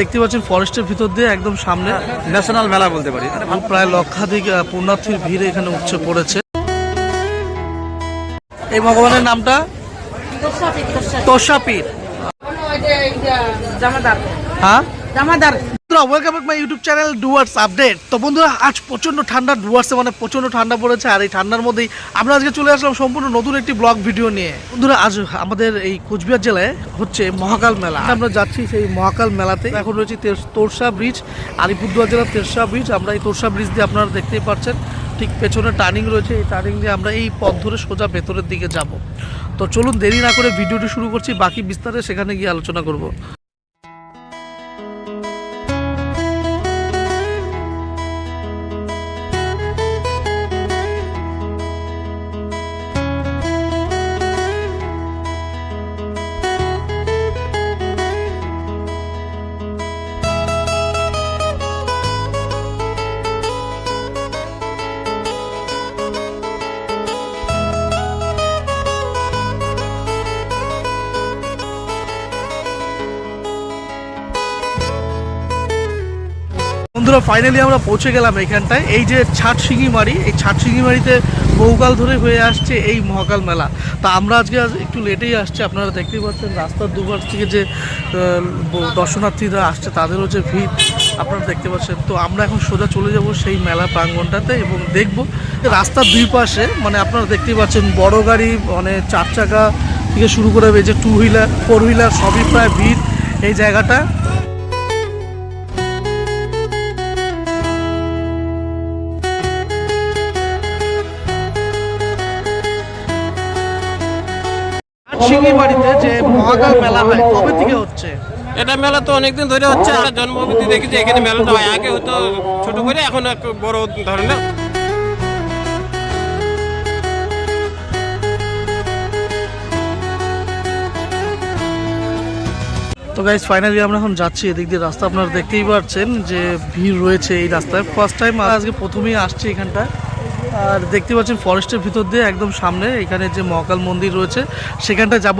দেখতে পাচ্ছেন ফরেস্টের ভিতর দিয়ে একদম সামনে ন্যাশনাল মেলা বলতে পারি। প্রায় লক্ষাধিক পুণ্যার্থীর ভিড় এখানে উঠছে পড়েছে। এই ভগবানের নামটা? তোষাপীর হ্যাঁ? Jamadar. Welcome back my YouTube channel Dooars update তো বন্ধুরা, আজ প্রচণ্ড ঠান্ডা ডুয়ার্সে মানে প্রচণ্ড ঠান্ডা পড়েছে, আর এই ঠান্ডার মধ্যেই আমরা আজকে চলে আসলাম সম্পূর্ণ নতুন একটি ব্লগ ভিডিও নিয়ে। বন্ধুরা, আজ আমাদের এই কোচবিহার জেলায় হচ্ছে মহাকাল মেলা। আমরা যাচ্ছি সেই মহাকাল মেলাতে। এখন রয়েছে তের- তোরসা ব্রিজ আলিপুরদুয়ার জেলার তেরসা ব্রিজ আমরা এই তোরসা ব্রিজ দিয়ে আপনারা দেখতেই পাচ্ছেন, ঠিক পেছনে টার্নিং রয়েছে। এই টার্নিং দিয়ে আমরা এই পথ ধরে সোজা ভেতরের দিকে যাব। তো চলুন দেরি না করে ভিডিওটি শুরু করছি, বাকি বিস্তারে সেখানে গিয়ে আলোচনা করব। বন্ধুরা ফাইনালি আমরা পৌঁছে গেলাম এখানটায়। এই যে ছাট মারি এই ছাট মারিতে বহুকাল ধরে হয়ে আসছে এই মহাকাল মেলা। তা আমরা আজকে আজ একটু লেটেই আসছি, আপনারা দেখতেই পাচ্ছেন রাস্তার দুপাশ থেকে যে দর্শনার্থীরা আসছে, তাদেরও যে ভিড়, আপনারা দেখতে পাচ্ছেন। তো আমরা এখন সোজা চলে যাব সেই মেলা প্রাঙ্গণটাতে এবং দেখব রাস্তার দুই পাশে মানে আপনারা দেখতেই পাচ্ছেন বড় গাড়ি মানে চার চাকা থেকে শুরু করে যে টু হুইলার ফোর হুইলার সবই প্রায় ভিড় এই জায়গাটা। সিঙ্গি বাড়িতে যে মহাকাল মেলা হয় কবে থেকে হচ্ছে? এটা মেলা তো অনেকদিন ধরে হচ্ছে আমরা জন্মভূতি দেখি যে এখানে মেলাটা হয়। আগে হতো ছোট করে এখন বড় ধরনের। তো গাইজ ফাইনালি আমরা এখন যাচ্ছি এদিক দিয়ে রাস্তা। আপনারা দেখতেই পাচ্ছেন যে ভিড় রয়েছে এই রাস্তায়। ফার্স্ট টাইম আজকে প্রথমেই আসছি এখানটায়। আর দেখতে পাচ্ছেন ফরেস্টের ভিতর দিয়ে একদম সামনে, এখানে যে মহাকাল মন্দির রয়েছে সেখানটায় যাব।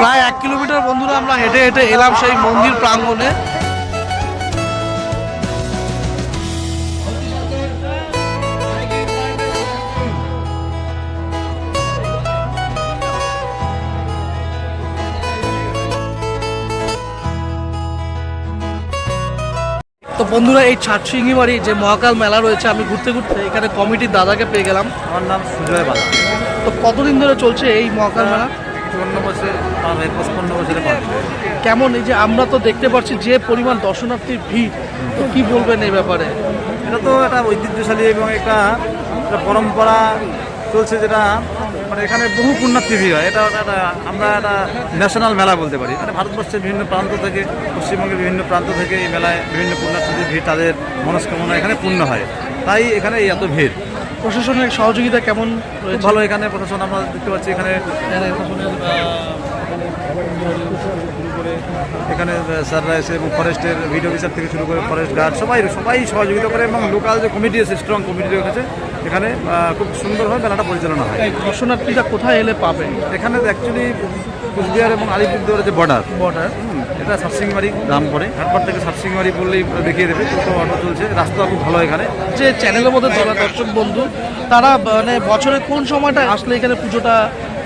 প্রায় এক কিলোমিটার বন্ধুরা আমরা হেঁটে হেঁটে এলাম সেই মন্দির প্রাঙ্গণে। তো বন্ধুরা এই ছাটসিঙ্গি বাড়ি যে মহাকাল মেলা রয়েছে আমি ঘুরতে ঘুরতে এখানে কমিটির দাদাকে পেয়ে গেলাম। আমার নাম সুজয় বালা। তো কতদিন ধরে চলছে এই মহাকাল মেলা? চুয়ান্ন বছর পঁচপন্ন বছরে। কেমন? এই যে আমরা তো দেখতে পাচ্ছি যে পরিমাণ দর্শনার্থীর ভিড় তো কি বলবেন এই ব্যাপারে? এটা তো একটা ঐতিহ্যশালী এবং একটা পরম্পরা চলছে যেটা মানে এখানে বহু পুণ্যার্থী ভিড় হয়। এটা আমরা একটা ন্যাশনাল মেলা বলতে পারি। মানে ভারতবর্ষের বিভিন্ন প্রান্ত থেকে পশ্চিমবঙ্গের বিভিন্ন প্রান্ত থেকে এই মেলায় বিভিন্ন পুণ্যার্থীদের ভিড় তাদের মনস্কামনা এখানে পূর্ণ হয়। তাই এখানে এত ভিড়। প্রশাসনের সহযোগিতা কেমন ভালো এখানে প্রশাসন আমরা দেখতে পাচ্ছি এখানে এখানে স্যাররা এসে এবং ফরেস্টের ভিডিও অফিসার থেকে শুরু করে ফরেস্ট গার্ড সবাই সবাই সহযোগিতা করে এবং লোকাল যে কমিটি আছে স্ট্রং কমিটি রয়েছে এখানে খুব সুন্দরভাবে মেলাটা পরিচালনা হয়। দর্শনার্থীরা কোথায় এলে পাবে? এখানে অ্যাকচুয়ালি কুচবিহার এবং আলিপুরদুয়ারের যে বর্ডার বর্ডার এটা সাতসিংমারি দাম পড়ে তারপর থেকে সাতসিংমারি বললেই দেখিয়ে দেবে টোটো অটো চলছে রাস্তা খুব ভালো এখানে। যে চ্যানেলের মধ্যে তোলা দর্শক বন্ধু তারা মানে বছরের কোন সময়টা আসলে এখানে পুজোটা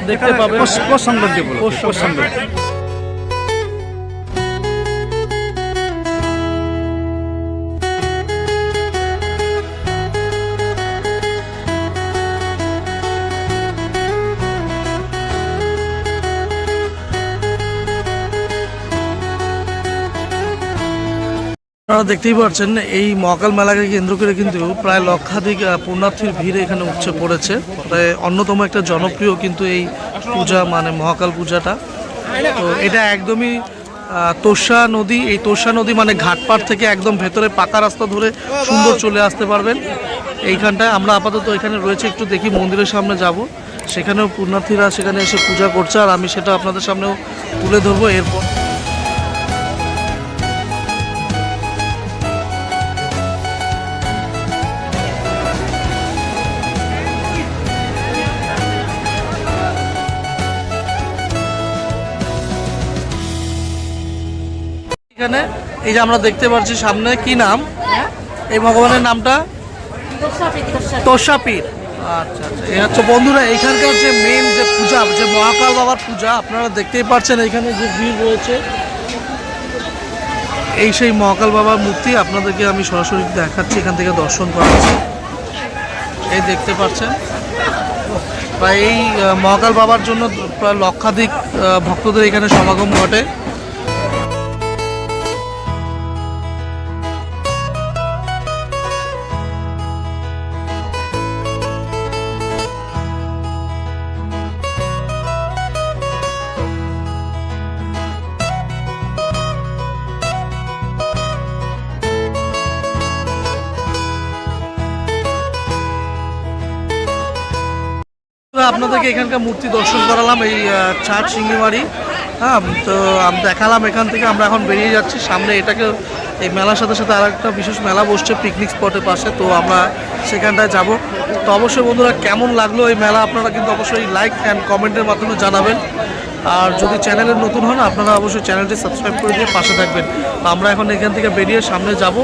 দেখতে পাবে? পৌষ- সংক্রান্তি। পৌষ সংক্রান্তি। আপনারা দেখতেই পাচ্ছেন, এই মহাকাল মেলাকে কেন্দ্র করে কিন্তু প্রায় লক্ষাধিক পুণ্যার্থীর ভিড় এখানে উঠছে পড়েছে। প্রায় অন্যতম একটা জনপ্রিয় কিন্তু এই পূজা মানে মহাকাল পূজাটা। তো এটা একদমই তোষা নদী, এই তোষা নদী মানে ঘাটপাড় থেকে একদম ভেতরে পাকা রাস্তা ধরে সুন্দর চলে আসতে পারবেন। এইখানটায় আমরা আপাতত এখানে রয়েছে, একটু দেখি মন্দিরের সামনে যাব। সেখানেও পুণ্যার্থীরা সেখানে এসে পূজা করছে, আর আমি সেটা আপনাদের সামনেও তুলে ধরবো। এরপর এখানে। এই যে আমরা দেখতে পাচ্ছি সামনে, কি নাম? এই ভগবানের নামটা? তোষাপীর। আচ্ছা আচ্ছা। হচ্ছে বন্ধুরা, এখানকার যে মেন যে পূজা, যে মহাকাল বাবার পূজা, আপনারা দেখতেই এখানে যে ভিড় রয়েছে। এই সেই বাবার মূর্তি আপনাদেরকে আমি সরাসরি দেখাচ্ছি, এখান থেকে দর্শন করাচ্ছি। এই দেখতে পাচ্ছেন। প্রায় এই মহাকাল বাবার জন্য প্রায় লক্ষাধিক ভক্তদের এখানে সমাগম ঘটে। আপনাদেরকে এখানকার মূর্তি দর্শন করালাম এই চার সিঙ্গিমারি হ্যাঁ তো আমি, দেখালাম এখান থেকে, আমরা এখন বেরিয়ে যাচ্ছি। সামনে এটাকে, এই মেলার সাথে সাথে আর একটা বিশেষ মেলা বসছে পিকনিক স্পটের পাশে, তো আমরা সেখানটায় যাব। তো অবশ্যই বন্ধুরা, কেমন লাগল এই মেলা? আপনারা কিন্তু অবশ্যই লাইক অ্যান্ড কমেন্টের মাধ্যমে জানাবেন। আর যদি চ্যানেলের নতুন হন, আপনারা অবশ্যই চ্যানেলটি সাবস্ক্রাইব করে দিয়ে পাশে থাকবেন। আমরা এখন এখান থেকে বেরিয়ে সামনে যাব।